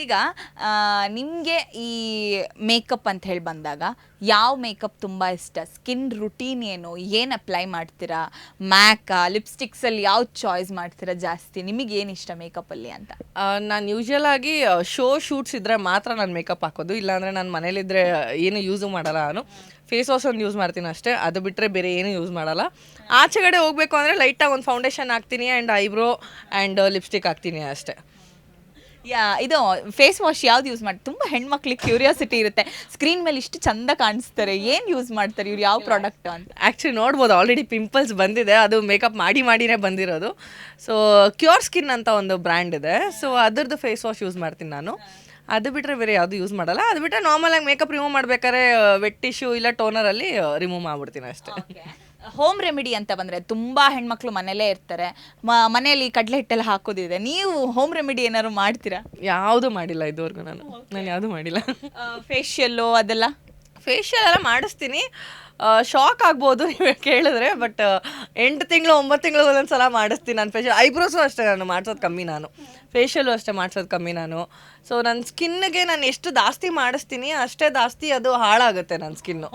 ಈಗ ನಿಮಗೆ ಈ ಮೇಕಪ್ ಅಂತ ಹೇಳಿ ಬಂದಾಗ, ಯಾವ ಮೇಕಪ್ ತುಂಬ ಇಷ್ಟ? ಸ್ಕಿನ್ ರುಟೀನ್ ಏನು? ಏನು ಅಪ್ಲೈ ಮಾಡ್ತೀರಾ? ಮ್ಯಾಕಾ ಲಿಪ್ಸ್ಟಿಕ್ಸಲ್ಲಿ ಯಾವ ಚಾಯ್ಸ್ ಮಾಡ್ತೀರಾ ಜಾಸ್ತಿ? ನಿಮಗೆ ಏನು ಇಷ್ಟ ಮೇಕಪ್ಪಲ್ಲಿ ಅಂತ? ನಾನು ಯೂಶಲ್ ಆಗಿ ಶೋ ಶೂಟ್ಸ್ ಇದ್ದರೆ ಮಾತ್ರ ನಾನು ಮೇಕಪ್ ಹಾಕೋದು. ಇಲ್ಲಾಂದರೆ ನಾನು ಮನೇಲಿದ್ದರೆ ಏನು ಯೂಸು ಮಾಡಲ್ಲ ನಾನು. ಫೇಸ್ ವಾಶ್ ಒಂದು ಯೂಸ್ ಮಾಡ್ತೀನಿ ಅಷ್ಟೇ. ಅದು ಬಿಟ್ಟರೆ ಬೇರೆ ಏನು ಯೂಸ್ ಮಾಡಲ್ಲ. ಆಚೆಗಡೆ ಹೋಗಬೇಕು ಅಂದರೆ ಲೈಟಾಗಿ ಒಂದು ಫೌಂಡೇಶನ್ ಹಾಕ್ತೀನಿ ಆ್ಯಂಡ್ ಐಬ್ರೋ ಆ್ಯಂಡ್ ಲಿಪ್ಸ್ಟಿಕ್ ಹಾಕ್ತೀನಿ ಅಷ್ಟೇ. ಯಾ ಇದು ಫೇಸ್ ವಾಶ್ ಯಾವ್ದು ಯೂಸ್ ಮಾಡಿ ತುಂಬ ಹೆಣ್ಮಕ್ಳಿಗೆ ಕ್ಯೂರಿಯಾಸಿಟಿ ಇರುತ್ತೆ. ಸ್ಕ್ರೀನ್ ಮೇಲೆ ಇಷ್ಟು ಚಂದ ಕಾಣಿಸ್ತಾರೆ. ಏನು ಯೂಸ್ ಮಾಡ್ತಾರೆ ಇವ್ರು? ಯಾವ ಪ್ರಾಡಕ್ಟ್ ಅಂತ? ಆ್ಯಕ್ಚುಲಿ ನೋಡ್ಬೋದು ಆಲ್ರೆಡಿ ಪಿಂಪಲ್ಸ್ ಬಂದಿದೆ. ಅದು ಮೇಕಪ್ ಮಾಡಿ ಮಾಡಿನೇ ಬಂದಿರೋದು. ಸೊ ಕ್ಯೂರ್ ಸ್ಕಿನ್ ಅಂತ ಒಂದು ಬ್ರ್ಯಾಂಡ್ ಇದೆ. ಸೊ ಅದರದ್ದು ಫೇಸ್ ವಾಶ್ ಯೂಸ್ ಮಾಡ್ತೀನಿ ನಾನು. ಅದು ಬಿಟ್ಟರೆ ಬೇರೆ ಯಾವುದು ಯೂಸ್ ಮಾಡಲ್ಲ. ಅದು ಬಿಟ್ಟರೆ ನಾರ್ಮಲಾಗಿ ಮೇಕಪ್ ರಿಮೂವ್ ಮಾಡ್ಬೇಕಾದ್ರೆ ವೆಟ್ ಟಿಶ್ಯೂ ಇಲ್ಲ ಟೋನರಲ್ಲಿ ರಿಮೂವ್ ಮಾಡ್ಬಿಡ್ತೀನಿ ಅಷ್ಟೇ. ಹೋಮ್ ರೆಮಿಡಿ ಅಂತ ಬಂದರೆ ತುಂಬ ಹೆಣ್ಮಕ್ಳು ಮನೇಲೇ ಇರ್ತಾರೆ. ಮ- ಮನೆಯಲ್ಲಿ ಕಡಲೆ ಹಿಟ್ಟೆಲ್ಲ ಹಾಕೋದಿದೆ. ನೀವು ಹೋಮ್ ರೆಮಿಡಿ ಏನಾದ್ರು ಮಾಡ್ತೀರಾ? ಯಾವುದು ಮಾಡಿಲ್ಲ ಇದುವರೆಗೂ ನಾನು. ನಾನು ಯಾವುದು ಮಾಡಿಲ್ಲ. ಫೇಶಿಯಲ್ಲು ಅದೆಲ್ಲ? ಫೇಶಿಯಲ್ ಎಲ್ಲ ಮಾಡಿಸ್ತೀನಿ. ಶಾಕ್ ಆಗ್ಬೋದು ನೀವು ಕೇಳಿದ್ರೆ ಬಟ್ ಎಂಟು ತಿಂಗಳು ಒಂಬತ್ತು ತಿಂಗಳು ಒಂದೊಂದ್ಸಲ ಮಾಡಿಸ್ತೀನಿ ನಾನು ಫೇಶಿಯಲ್ ಐಬ್ರೋಸು ಅಷ್ಟೇ ನಾನು ಮಾಡ್ಸೋದು ಕಮ್ಮಿ ನಾನು. ಫೇಶಿಯಲು ಅಷ್ಟೇ ಮಾಡ್ಸೋದು ಕಮ್ಮಿ ನಾನು. ಸೊ ನನ್ನ ಸ್ಕಿನ್ಗೆ ನಾನು ಎಷ್ಟು ಜಾಸ್ತಿ ಮಾಡಿಸ್ತೀನಿ ಅಷ್ಟೇ ಜಾಸ್ತಿ ಅದು ಹಾಳಾಗುತ್ತೆ ನನ್ನ ಸ್ಕಿನ್ನು